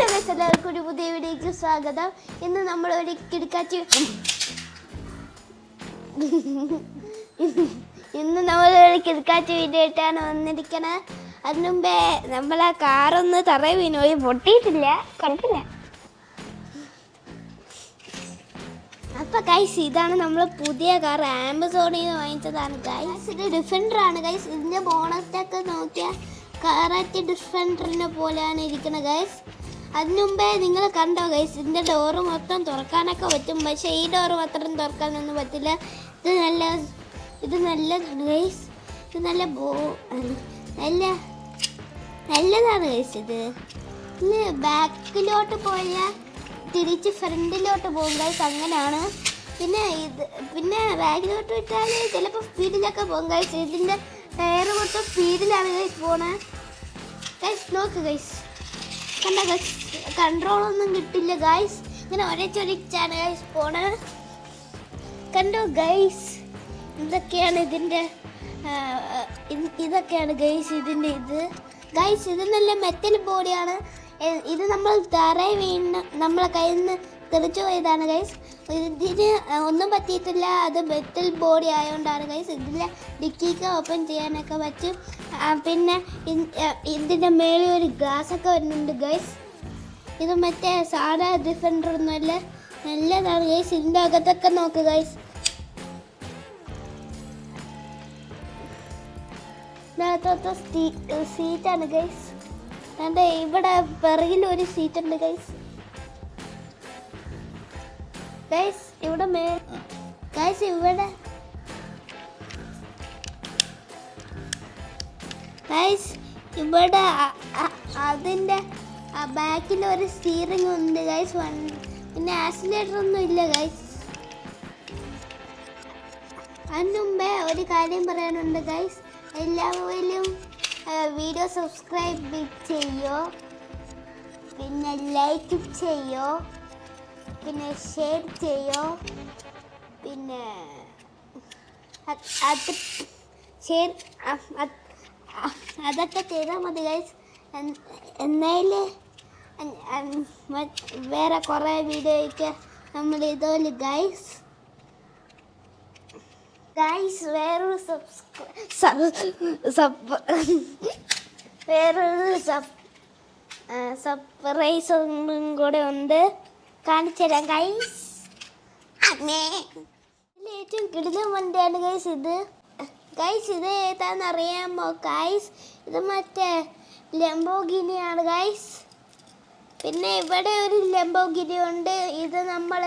Hello guys എല്ലാവർക്കും ഒരു പുതിയ വീഡിയോയ്ക്ക് സ്വാഗതം. ഇന്ന് നമ്മൾ ഒരു കിടക്കാച്ചി ഇന്ന് നമ്മൾ ഒരു കിടക്കാച്ചി വീഡിയോ ആയിട്ടാണ് വന്നിരിക്കണത് അതിനു മുമ്പേ നമ്മൾ ആ കാറൊന്ന് തറ വീണുപോയി പൊട്ടിയിട്ടില്ല. കുഴപ്പമില്ല. അപ്പൊ ഗൈസ് ഇതാണ് നമ്മൾ പുതിയ കാർ ആമസോണിൽ നിന്ന് വാങ്ങിച്ചതാണ് ഗൈസ് ഇത് ഡിഫൻഡർ ആണ് ഗൈസ് ഇതിന്റെ ബോണറ്റൊക്കെ നോക്കിയാൽ കാറാറ്റി ഡിഫൻഡറിനെ പോലെയാണ് ഇരിക്കുന്നത് ഗൈസ് അതിനു മുമ്പേ നിങ്ങൾ കണ്ടോ ഗൈസ് ഇതിന്റെ ഡോറ് മൊത്തം തുറക്കാനൊക്കെ പറ്റും. പക്ഷേ ഈ ഡോറ് മാത്രം തുറക്കാനൊന്നും പറ്റില്ല. ഇത് നല്ല ഇത് നല്ലതാണ് ഗൈസ് ഇത് നല്ല ബോ നല്ല നല്ലതാണ് ഗൈസ് ഇത്. ഇത് ബാക്കിലോട്ട് പോയാൽ തിരിച്ച് ഫ്രണ്ടിലോട്ട് പോകും ഗൈസ് അങ്ങനെയാണ് പിന്നെ ഇത് പിന്നെ ബാക്കിലോട്ട് വിട്ടാൽ ചിലപ്പോൾ സ്പീഡിലൊക്കെ പോകും ഗൈസ് ഇതിന്റെ ടയർ മൊത്തം സ്പീഡിലാണ് ഗൈസ് പോണേ. ഗൈസ് നോക്ക് ഗൈസ് കണ്ട കൺട്രോളൊന്നും കിട്ടില്ല ഗൈസ് ഇങ്ങനെ ഒരേ ചൊരിച്ചാണ് ഗൈസ് പോണ. കണ്ടോ ഗൈസ് ഇതൊക്കെയാണ് ഇതിന്റെ ഇതൊക്കെയാണ് ഗൈസ് ഇതിന്റെ ഇത്. ഗൈസ് ഇത് നല്ല മെറ്റൽ ബോഡിയാണ് ഇത് നമ്മൾ തറയിൽ വീണ് നമ്മളെ കയ്യിൽ നിന്ന് തെറിച്ചു പോയതാണ് ഗൈസ് ഇതിന് ഒന്നും പറ്റിയിട്ടില്ല. അത് മെറ്റൽ ബോഡി ആയതുകൊണ്ടാണ് ഗൈസ് ഇതിൽ ഡിക്കിക്ക് ഓപ്പൺ ചെയ്യാനൊക്കെ പറ്റും. പിന്നെ ഇതിന്റെ മേളിൽ ഒരു ഗ്ലാസ് ഒക്കെ വരുന്നുണ്ട് ഗൈസ് ഇത് മറ്റേ സാധാ ഡിഫൻഡർ ഒന്നുമല്ല നല്ലതാണ് ഗൈസ് ഇതിന്റെ അകത്തൊക്കെ നോക്ക് ഗൈസ് സീറ്റാണ് ഗൈസ് എന്റെ ഇവിടെ പിറകിൽ ഒരു സീറ്റ് ഉണ്ട് ഗൈസ് ഗൈസ് ഇവിടെ മേ ഗൈസ് ഇവിടെ. ഗൈസ് ഇവിടെ അതിന്റെ ബാക്കിൽ ഒരു സ്റ്റീറിംഗ് ഉണ്ട് ഗൈസ് പിന്നെ ആക്സിലേറ്റർ ഒന്നും ഇല്ല ഗൈസ് അതിനുമുമ്പേ ഒരു കാര്യം പറയാനുണ്ട് ഗൈസ് എല്ലാവരും വീഡിയോ സബ്സ്ക്രൈബ് ചെയ്യോ? പിന്നെ ലൈക്ക് ചെയ്യോ? പിന്നെ ഷെയർ ചെയ്യോ? പിന്നെ അത് ഷെയർ അതൊക്കെ ചെയ്താൽ മതി ഗൈസ് എന്നാൽ വേറെ കുറേ വീഡിയോയ്ക്ക് നമ്മൾ ഇതുപോലെ ഗൈസ് ഗൈസ് വേറൊരു സബ്സ്ക്രൈ വേറൊരു സബ് സർപ്രൈസും കൂടെ ഉണ്ട്. കാണിച്ചു തരാം ഗൈസ് ഏറ്റവും കിടിലൻ വണ്ടിയാണ് ഗൈസ് ഇത്. ഗൈസ് ഇത് ഏതാണെന്ന് അറിയാമോ ഗൈസ് ഇത് മറ്റേ ലംബോഗിനിയാണ് ഗൈസ് പിന്നെ ഇവിടെ ഒരു ലംബോഗിനി ഉണ്ട്. ഇത് നമ്മൾ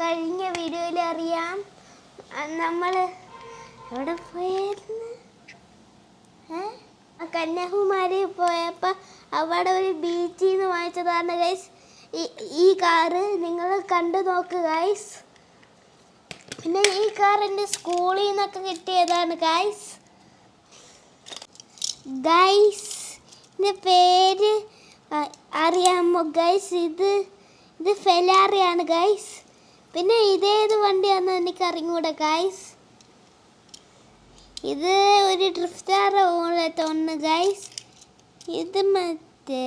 കഴിഞ്ഞ വീഡിയോയിൽ അറിയാം. നമ്മൾ എവിടെ പോയായിരുന്നു? ഏ? കന്യാകുമാരി പോയപ്പോൾ അവിടെ ഒരു ബീച്ചിൽ നിന്ന് വാങ്ങിച്ചതാണ് ഗൈസ് ഈ കാറ് നിങ്ങൾ കണ്ടു നോക്ക് ഗൈസ് പിന്നെ ഈ കാർ എന്റെ സ്കൂളിൽ നിന്നൊക്കെ കിട്ടിയതാണ് ഗൈസ് ഗൈസ് ഇതിന്റെ പേര് അറിയാമോ ഗൈസ് ഇത് ഇത് ഫെലാറിയാണ് ഗൈസ് പിന്നെ ഇതേത് വണ്ടിയാണെന്ന് എനിക്ക് അറിഞ്ഞൂടെ ഗൈസ് ഇത് ഒരു ഡ്രിഫ്റ്റാർ പോലെ തോന്നുന്നു ഗൈസ് ഇത് മറ്റേ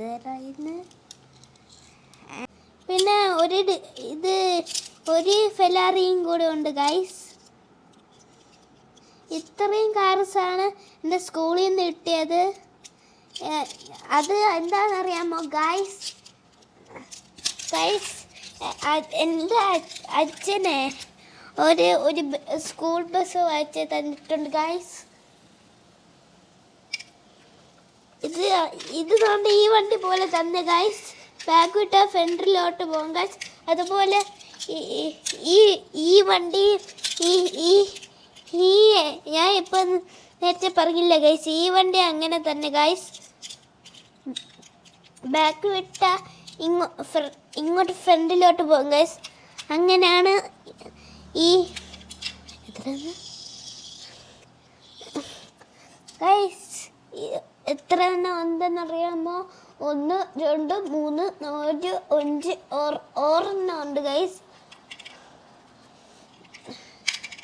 ഏതായിരുന്നു പിന്നെ ഒരു ഇത് ഒരു ഫെലാറിയും കൂടെ ഉണ്ട് ഗൈസ് ഇത്രയും കാർസാണ് എന്റെ സ്കൂളിൽ നിന്ന് കിട്ടിയത്. അത് എന്താണെന്നറിയാമോ ഗൈസ് ഗൈസ് എന്റെ അച്ഛനെ ഒരു ഒരു സ്കൂൾ ബസ് വായിച്ച് തന്നിട്ടുണ്ട് ഗൈസ് ഇത് ഇത് കൊണ്ട് ഈ വണ്ടി പോലെ തന്നെ ഗൈസ് ബാക്ക് വിട്ട ഫ്രണ്ടിലോട്ട് പോകും. കാശ് അതുപോലെ ഈ- ഈ- വണ്ടി ഈ ഈ ഈ ഞാൻ ഇപ്പം നേരത്തെ പറഞ്ഞില്ല ഗൈസ് ഈ വണ്ടി അങ്ങനെ തന്നെ ഗൈസ് ബാക്ക് വിട്ട ഇങ്ങോ ഇങ്ങോട്ട് ഫ്രണ്ടിലോട്ട് പോകും ഗൈസ് അങ്ങനെയാണ് ഈ എത്രയാണ് ഗൈസ് എത്ര തന്നെ ഉണ്ടെന്നറിയാമോ? ഒന്ന് രണ്ട് മൂന്ന് നാല് അഞ്ച് ഉണ്ട് ഗൈസ്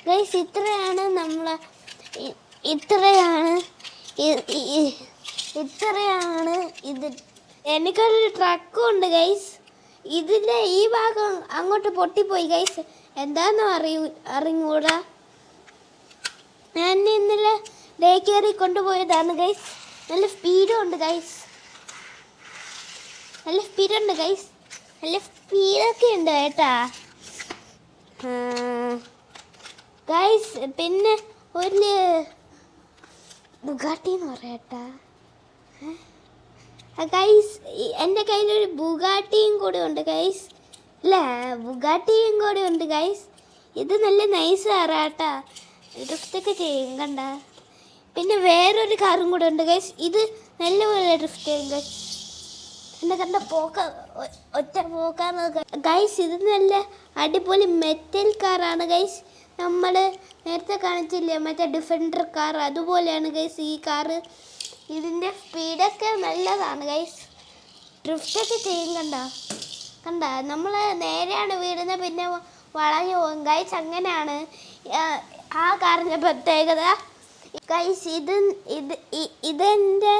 ഗൈസ് ഇത്രയാണ് നമ്മളെ ഇത്രയാണ് ഇത്രയാണ് ഇത്. എനിക്കൊരു ട്രക്കും ഉണ്ട് ഗൈസ് ഇതിന്റെ ഈ ഭാഗം അങ്ങോട്ട് പൊട്ടിപ്പോയി ഗൈസ് എന്താണെന്ന് അറിയൂ അറിഞ്ഞൂടാ. ഞാൻ ഇന്നലെ ഡേ കയറി കൊണ്ടുപോയതാണ് ഗൈസ് നല്ല സ്പീഡും ഉണ്ട് ഗൈസ് നല്ല സ്പീഡുണ്ട് ഗൈസ് നല്ല സ്പീഡൊക്കെ ഉണ്ട് കേട്ടാ. ഗൈസ് പിന്നെ ഒരു ബുഗാട്ടി എന്ന് പറയട്ടാ ഗൈസ് എന്റെ കയ്യിൽ ഒരു ബുഗാട്ടിയും കൂടെ ഉണ്ട് ഗൈസ് അല്ല? ബുഗാട്ടിയും കൂടെ ഉണ്ട് ഗൈസ് ഇത് നല്ല നൈസ് കാറാട്ടാ ഡ്രിഫ്റ്റൊക്കെ ചെയ്യും കണ്ട. പിന്നെ വേറൊരു കാറും കൂടെ ഉണ്ട് ഗൈസ് ഇത് നല്ലപോലെ ഡ്രിഫ്റ്റ് ചെയ്യും ഗൈസ് എന്നെ കണ്ട പോക്ക ഒറ്റ പോക്കാണ് ഗൈസ് ഇത് നല്ല അടിപൊളി മെറ്റൽ കാറാണ് ഗൈസ് നമ്മൾ നേരത്തെ കാണിച്ചില്ലേ മറ്റേ ഡിഫൻഡർ കാർ അതുപോലെയാണ് ഗൈസ് ഈ കാറ് ഇതിന്റെ സ്പീഡൊക്കെ നല്ലതാണ് ഗൈസ് ഡ്രിഫ്റ്റൊക്കെ ചെയ്യും കണ്ട. കണ്ട നമ്മൾ നേരെയാണ് വീടുന്നത് പിന്നെ വളഞ്ഞു പോകും. ഗൈസ് അങ്ങനെയാണ്. ആ, കാറിന്റെ പ്രത്യേകത. ഗൈസ് ഇത് ഇത് ഇതെന്റെ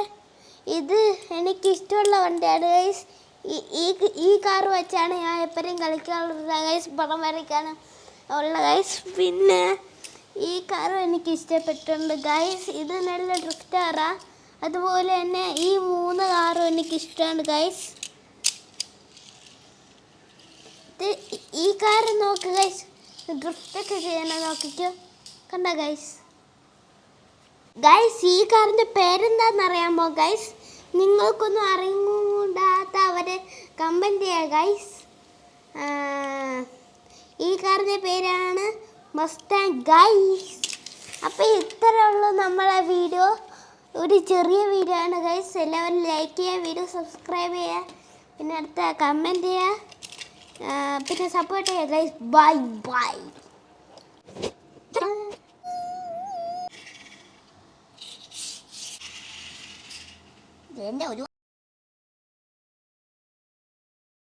ഇത് എനിക്ക് ഇഷ്ടമുള്ള വണ്ടിയാണ് ഗൈസ് ഈ- ഈ കാർ വെച്ചാണ് ഞാൻ എപ്പോഴും കളിക്കാറുള്ളത് ഗൈസ് പടം വരയ്ക്കാനും ഉള്ള ഗൈസ് പിന്നെ ഈ കാർ എനിക്ക് ഇഷ്ടപ്പെട്ടിട്ടുണ്ട് ഗൈസ് ഇത് നല്ല ഡ്രിഫ്റ്റാറാ അതുപോലെ തന്നെ ഈ മൂന്ന് കാറും എനിക്ക് ഇഷ്ടമാണ് ഗൈസ് ഈ- കാർ നോക്ക് ഗൈസ് ഡ്രിഫ്റ്റൊക്കെ ചെയ്യണം നോക്കിക്കോ. കണ്ട ഗൈസ് ഗൈസ് ഈ കാറിന്റെ പേരെന്താണെന്ന് അറിയാമോ ഗൈസ് നിങ്ങൾക്കൊന്നും അറിഞ്ഞൂടാത്തവരെ കമന്റ് ചെയ്യുക ഗൈസ് ഈ കാറിന്റെ പേരാണ് മസ്താങ് ഗൈസ് അപ്പോൾ ഇത്ര ഉള്ളൂ നമ്മളെ വീഡിയോ ഒരു ചെറിയ വീഡിയോ ആണ് ഗൈസ് എല്ലാവരും ലൈക്ക് ചെയ്യുക വീഡിയോ സബ്സ്ക്രൈബ് ചെയ്യുക. പിന്നെ അടുത്ത കമന്റ് ചെയ്യുക. പിന്നെ സപ്പോർട്ട് ചെയ്യുക ഗൈസ് ബൈ ബൈ എന്റെ ഒരു